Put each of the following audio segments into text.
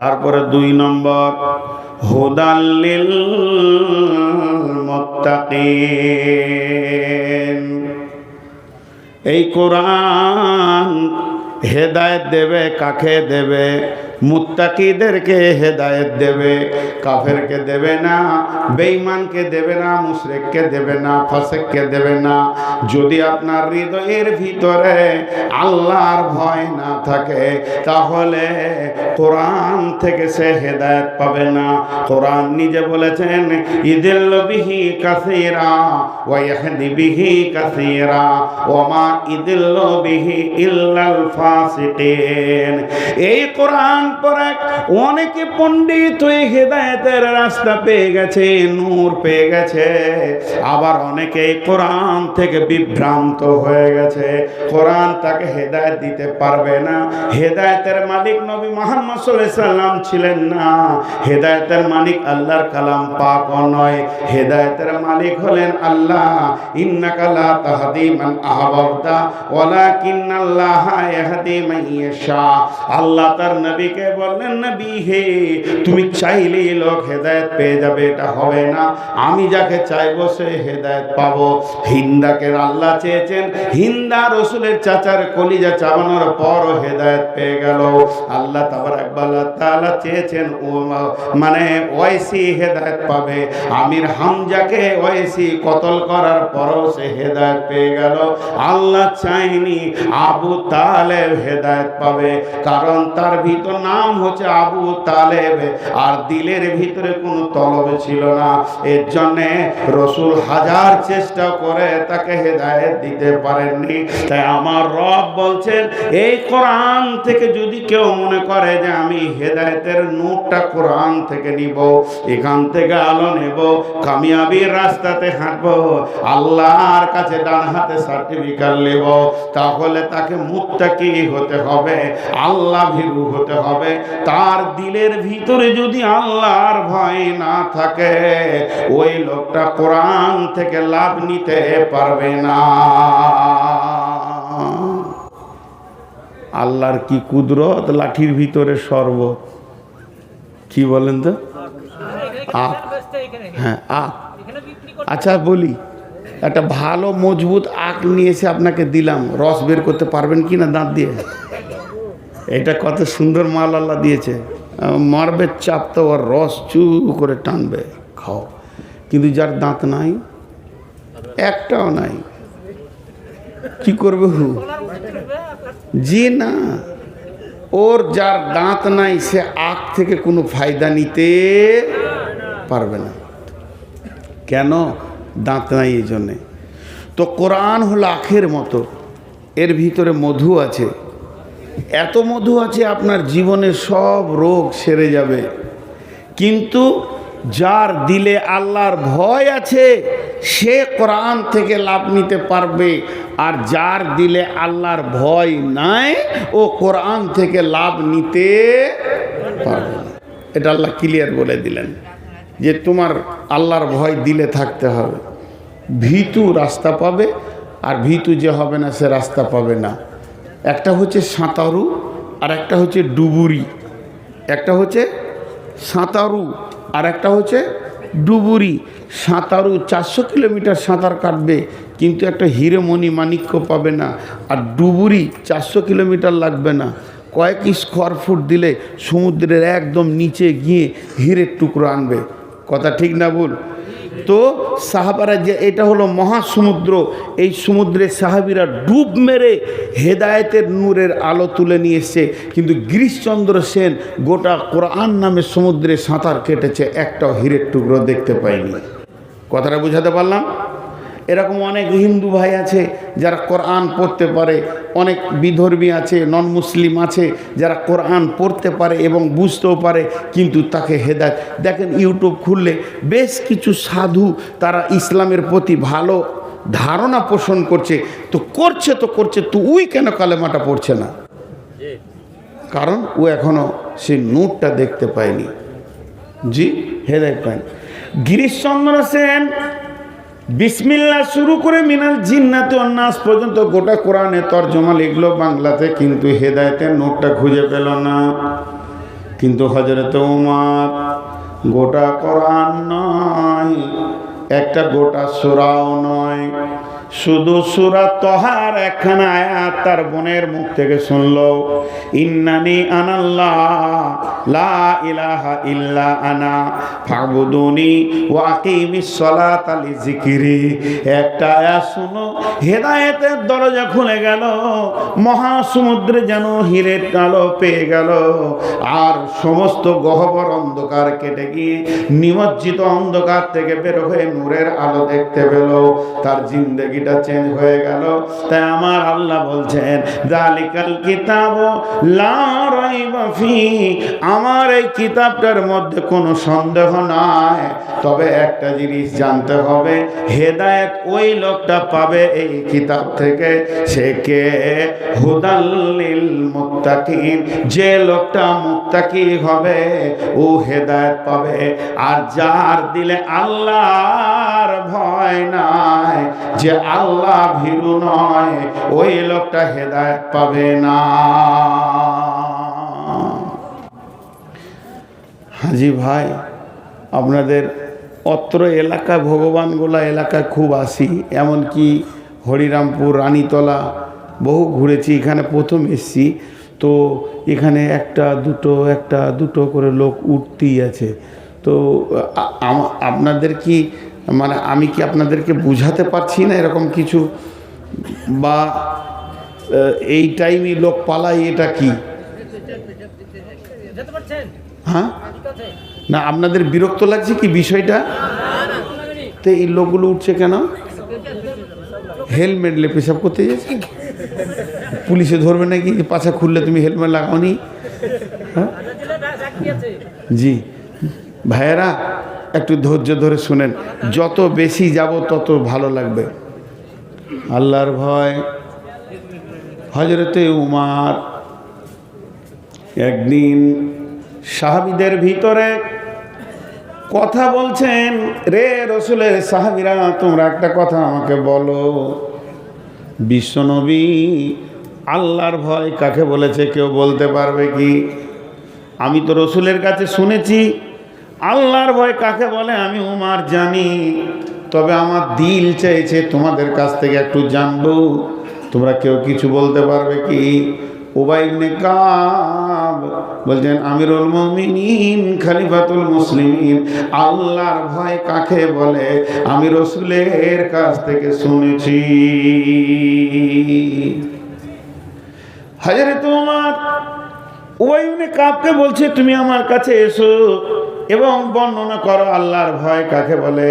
তারপরে দুই নম্বর হুদাল্লিল মুত্তাকিন। এই কোরআন হেদায়েত দেবে কাকে দেবে? মুত্তাকিদেরকে হেদায়েত দেবে, কাফেরকে দেবে না, বেঈমানকে দেবে না, মুশরিককে দেবে না, ফাসেককে দেবে না। যদি আপনার হৃদয়ের ভিতরে আল্লাহর ভয় না থাকে, তাহলে কোরআন থেকে সে হেদায়েত পাবে না। কোরআন নিজে বলেছেন, ইদিল বিহি কাসীরা ওয়া ইয়াহদি বিহি কাসীরা ওয়া মা ইদিল বিহি ইল্লাল ফাসিকিন। এই কোরআন পড়ে অনেকে পণ্ডিত হয়ে হেদায়েতের রাস্তা পেয়ে গেছে, নূর পেয়ে গেছে। আবার অনেকে কোরআন থেকে বিভ্রান্ত হয়ে গেছে। কোরআন তাকে হেদায়েত দিতে পারবে না। হেদায়েতের মালিক নবী মোহাম্মদ সাল্লাম ছিলেন না। হেদায়েতের মালিক আল্লাহর কালাম পাক নয়। হেদায়েতের মালিক হলেন আল্লাহ। ইন্নাকা লা তাহদি মান আল্লাহ তার নবীকে বললেন নবী হে, তুমি চাইলেই লোক হেদায়েত পেয়ে যাবে, এটা হবে না। আমি যাকে চাইব সে হেদায়েত পাবো। হিন্দাকে আল্লাহ চেয়েছেন, হিন্দা রসুলের চাচার কলিজা চাবানোর হেদায়েত পেয়ে গেল। আল্লাহ তাবারাক তাআলা চেয়েছেন মানে হেদায়েত পাবে। আমির হামজাকে কতল করার পরও সে হেদায়েত পেয়ে গেল। আল্লাহ চাইনি আবু তালেব হেদায়েত পাবে, কারণ তার ভিতর নাম হচ্ছে আবু তালেব। আর দিলের ভিতরে কোনো তলব ছিল না। এর জন্যে রসুল হাজার চেষ্টা করে তাকে হেদায়েত দিতে পারেননি। তাই আমার রব বলছেন, এই কোরআন থেকে যদি কেউ মনে করে যে আমি হেদায়েতের নূরটা কোরআন থেকে নিব, এখান থেকে আলো নেব, কামিয়াবির রাস্তাতে হাঁটবো, আল্লাহর কাছে ডান হাতে সার্টিফিকেট নেব, তাহলে তাকে মুত্তাকি হতে হবে আল্লাহ ভীরু হতে হবে। তার দিলের ভিতরে যদি আল্লাহর ভয় না থাকে, ওই লোকটা কোরআন থেকে লাভ নিতে পারবে না। আল্লাহর কি কুদরত? লাঠির ভিতরে সর্ব কি বলেন তো? হ্যাঁ আচ্ছা বলি, একটা ভালো, মজবুত আখ নিয়ে এসে আপনাকে দিলাম। রস বের করতে পারবেন কি না দাঁত দিয়ে? এটা কত সুন্দর মাল আল্লাহ দিয়েছে। মারবে চাপ তো ওর রস চু করে টানবে, খাও। কিন্তু যার দাঁত নাই, একটাও নাই, কি করবে হু? জি না। ওর যার দাঁত নাই, সে আখ থেকে কোনো ফায়দা নিতে পারবে না। কেন? দাঁত নাই এই জন্যে। তো কোরআন হলো আখের মতো। এর ভিতরে মধু আছে। এত মধু আছে আপনার জীবনের সব রোগ সেরে যাবে। কিন্তু যার দিলে আল্লাহর ভয় আছে, সে কোরআন থেকে লাভ নিতে পারবে। আর যার দিলে আল্লাহর ভয় নাই, ও কোরআন থেকে লাভ নিতে পারবে এটা আল্লাহ ক্লিয়ার বলে দিলেন যে তোমার আল্লাহর ভয় দিলে থাকতে হবে। ভীতু রাস্তা পাবে, আর ভীতু যে হবে না, সে রাস্তা পাবে না। একটা হচ্ছে সাঁতারু আর একটা হচ্ছে ডুবুরি। একটা হচ্ছে সাঁতারু আর একটা হচ্ছে ডুবুরি। সাঁতারু চারশো কিলোমিটার সাঁতার কাটবে, কিন্তু একটা হিরেমণি মাণিক্য পাবে না। আর ডুবুরি চারশো কিলোমিটার লাগবে না। কয়েক স্কোয়ার ফুট দিলে সমুদ্রের একদম নিচে গিয়ে হীরের টুকরো আনবে। কথা ঠিক না ভুল? তো সাহাবারা যে এটা হলো মহাসমুদ্র, এই সমুদ্রে সাহাবিরা ডুব মেরে হেদায়েতের নূরের আলো তুলে নিয়ে এসছে। কিন্তু গিরিশচন্দ্র সেন গোটা কোরআন নামে সমুদ্রে সাঁতার কেটেছে, একটাও হীরের টুকরো দেখতে পাইনি। কথাটা বুঝাতে পারলাম? এরকম অনেক হিন্দু ভাই আছে যারা কোরআন পড়তে পারে, অনেক বিধর্মী আছে নন মুসলিম আছে যারা কোরআন পড়তে পারে এবং বুঝতেও পারে, কিন্তু তাকে হেদায়ত। দেখেন ইউটিউব খুললে বেশ কিছু সাধু তারা ইসলামের প্রতি ভালো ধারণা পোষণ করছে, তো করছে তো করছে, তো উই কেন কালেমাটা পড়ছে না? কারণ ও এখনও সে নোটটা দেখতে পায়নি। জি, হেদায়ত পায়নি। গিরিশচন্দ্র সেন বিসমিল্লা শুরু করে মিনাল জিন্নাতে অন্যাস পর্যন্ত গোটা কোরআনে তর্জমা লিখলো বাংলাতে, কিন্তু হেদায়তের নোটটা খুঁজে পেল না। কিন্তু হজরত উমার, গোটা কোরআন নয়, একটা গোটা সোরাও নয়। শুধু সুরা তহার একখানা আয়াত তার বোনের মুখ থেকে শুনলো। ইন্নানি আনাল্লাহ, লা ইলাহা ইল্লা আনা, ফাবুদুনি ওয়া আকিমিস সালাতা লিযিকরি। একটা আয়াত শুনো হেদায়েতের দরজা খুলে গেল, মহাসমুদ্রে যেন হীরের কালো পেয়ে গেল, আর সমস্ত গহ্বর অন্ধকার কেটে গিয়ে নিমজ্জিত অন্ধকার থেকে বের হয়ে নূরের আলো দেখতে পেল। তার জিন্দগিটা চেঞ্জ হয়ে গেল। তাই আমার আল্লাহ বলছেন, দালিকাল কিতাব আমার এই কিতাবটার মধ্যে কোনো সন্দেহ নাই। তবে একটা জিনিস জানতে হবে, হেদায়েত ওই লোকটা পাবে এই কিতাব থেকে। সে কে? হুদাল্লিল মুত্তাকিন। যে লোকটা মুত্তাকি হবে, ও হেদায়েত পাবে। আর যার দিলে আল্লাহর ভয় নাই, যে আল্লাহ ভীরু নয়, ওই লোকটা হেদায়ত পাবে না। হাজি ভাই, আপনাদের অত্র এলাকা, ভগবানগোলা এলাকায় খুব আসি, এমনকি হরিরামপুর, রানীতলা, বহু ঘুরেছি, এখানে প্রথম এসছি। তো এখানে একটা দুটো একটা দুটো করে লোক উঠতেই আছে। তো আপনাদের কি মানে আমি কি আপনাদেরকে বুঝাতে পারছি না এরকম কিছু? বা এই টাইমে লোক পালাই এটা কি? হ্যাঁ? না, আপনাদের বিরক্ত লাগছে কি বিষয়টা? তো এই লোকগুলো উঠছে কেন? হেলমেট লে পেশাব করতে যাচ্ছে? পুলিশে ধরবে নাকি? পাছা খুললে তুমি হেলমেট লাগাওনি? হ্যাঁ? জি। ভাইয়েরা একটু ধৈর্য ধরে শুনেন। যত বেশি যাব, তত ভালো লাগবে। আল্লাহর ভয়। হজরতে উমার একদিন সাহাবিদের ভিতরে কথা বলছেন, রে রসুলের সাহাবিরা, তোমরা একটা কথা আমাকে বলো। বিশ্বনবী আল্লাহর ভয় কাকে বলেছে, কেউ বলতে পারবে কি? আমি তো রসুলের কাছে শুনেছি আল্লাহর ভয় কাকে বলে আমি উমার জানি। তবে আমার দিল চাইছে তোমাদের কাছ থেকে একটু জানব। তোমরা কেউ কিছু বলতে পারবে কি? ওবাইবনে কাব বলছেন, আমিরুল মুমিনিন, খলিফাতুল মুসলিমিন। আল্লাহর ভয় কাকে বলে? আমি রসুলের কাছ থেকে শুনেছি। হাজারে তোমার উবাইনে কাপকে বলছে, তুমি আমার কাছে এসো। এবং বর্ণনা করো, আল্লাহর ভয় কাকে বলে?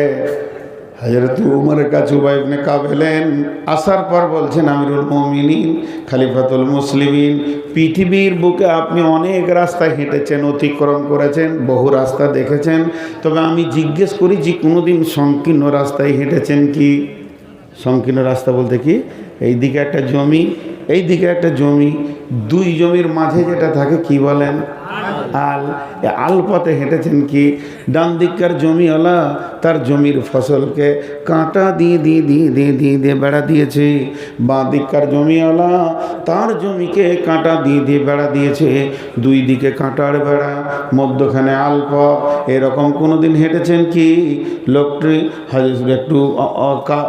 হাজরত উমরের কাছে উবাইবনে কাব এলেন, আসার পর বলছেন, আমিরুল মমিনিন, খালিফাতুল মুসলিমিন, পৃথিবীর বুকে আপনি অনেক রাস্তা হেঁটেছেন, অতিক্রম করেছেন, বহু রাস্তা দেখেছেন। তবে আমি জিজ্ঞেস করি যে কোনোদিন সংকীর্ণ রাস্তায় হেঁটেছেন কি? সংকীর্ণ রাস্তা বলতে কি? এই দিকে একটা জমি, এই দিকে একটা জমি, দুই জমির মাঝে যেটা থাকে, কি বলেন? আল। আল পথে হেঁটেছেন কি? ডান দিককার জমিওয়ালা তার জমির ফসলকে কাঁটা দিয়ে দিয়ে দিয়ে দিয়ে দিয়ে দিয়ে বেড়া দিয়েছে। বাঁ দিককার জমিওয়ালা তার জমিকে কাঁটা দিয়ে দিয়ে বেড়া দিয়েছে। দুই দিকে কাঁটার বেড়া, মধ্যখানে আল পথ। এরকম কোনো দিন হেঁটেছেন কি? লোকটি হাজির একটু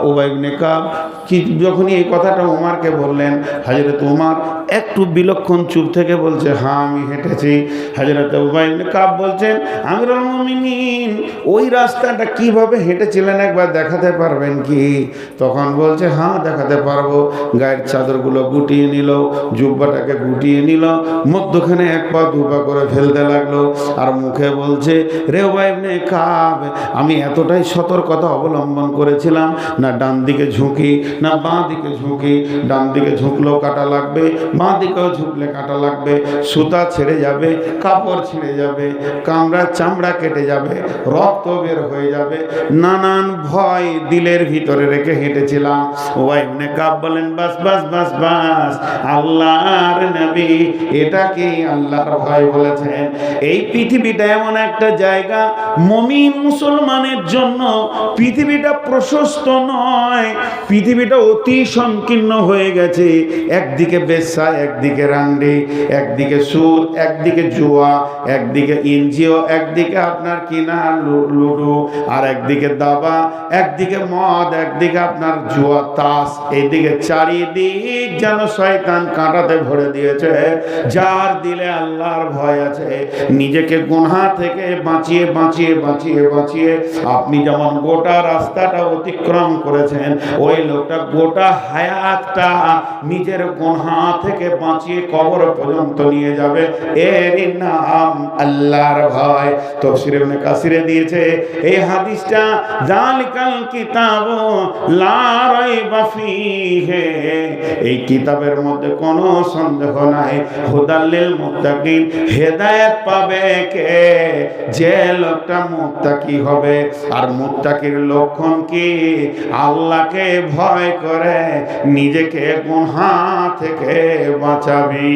ওবাইবনে কাব কি যখনই এই কথাটা উমারকে বললেন, হাজরত উমার একটু বিলক্ষণ চুপ থেকে বলছে হ্যাঁ আমি হেঁটেছি। হাজরত উবাইবনে কাব বলছেন, আমিরুল মুমিনিন, ওই রাস্তাটা কীভাবে হেঁটেছিলেন একবার দেখাতে পারবেন কি? তখন বলছে হ্যাঁ দেখাতে পারব। গায়ের চাদরগুলো গুটিয়ে নিল, জুব্বাটাকে গুটিয়ে নিল, মধ্যখানে এক পা দু পা করে ফেলতে লাগল আর মুখে বলছে, রে ওবাইবনে কাব, আমি এতটাই সতর্কতা অবলম্বন করেছিলাম, না ডান দিকে ঝুঁকি, না বাঁ দিকে ঝুঁকি, ডান দিকে ঝুঁকলেও কাটা লাগবে বাঁ দিকেও ঝুঁকলে কাটা লাগবে, সুতা ছেড়ে যাবে, কাপড় ছিঁড়ে যাবে, কামড়া চামড়া কেটে যাবে, রক্ত বের হয়ে যাবে। নানান ভয় দিলের ভিতরে রেখে হেঁটেছিলাম। ওয়াইবনে কাব বলেন, বাস বাস বাস বাস, আল্লাহর নবী। এটা কি আল্লাহর ভয় বলেছেন? এই পৃথিবীটা এমন একটা জায়গা, মমিন মুসলমানের জন্য পৃথিবীটা প্রশস্ত নয়, পৃথিবীটা অতি সংকীর্ণ হয়ে গেছে। একদিকে বেশ্যা একদিকে রান্ডি, একদিকে সুদ একদিকে জুয়া, একদিকে এনজিও, একদিকে আপনার কিনা লুডো, আর একদিকে দাবা, একদিকে মদ, একদিকে আপনার জুয়া তাস এইদিকে চারিদিক যেন শয়তান কাঁটাতে ভরে দিয়েছে। যার দিলে আল্লাহর ভয় আছে, নিজেকে গুনহা থেকে বাঁচিয়ে বাঁচিয়ে বাঁচিয়ে বাঁচিয়ে আপনি যেমন গোটা রাস্তাটা অতিক্রম করেছেন, ওই লোকটা গোটা হায়াতটা নিজের গুনহা থেকে বাঁচিয়ে কবর পর্যন্ত নিয়ে যাবে। এরই নাম আল্লাহর ভয়। তফসিরে ইবনে কাসিরে দিয়েছে এই হাদিসটা জালিকাল কিতাব লা রাইবা ফিহে। এই কিতাবের মধ্যে কোনো সন্দেহ নাই। হুদাল্লিল মুত্তাকিন, হেদায়েত পাবে কে? যে লোকটা মুত্তাকি হবে। আর মুত্তাকির লক্ষণ কি? আল্লাহকে ভয় করে, নিজেকে গুনহা থেকে বাঁচাবি।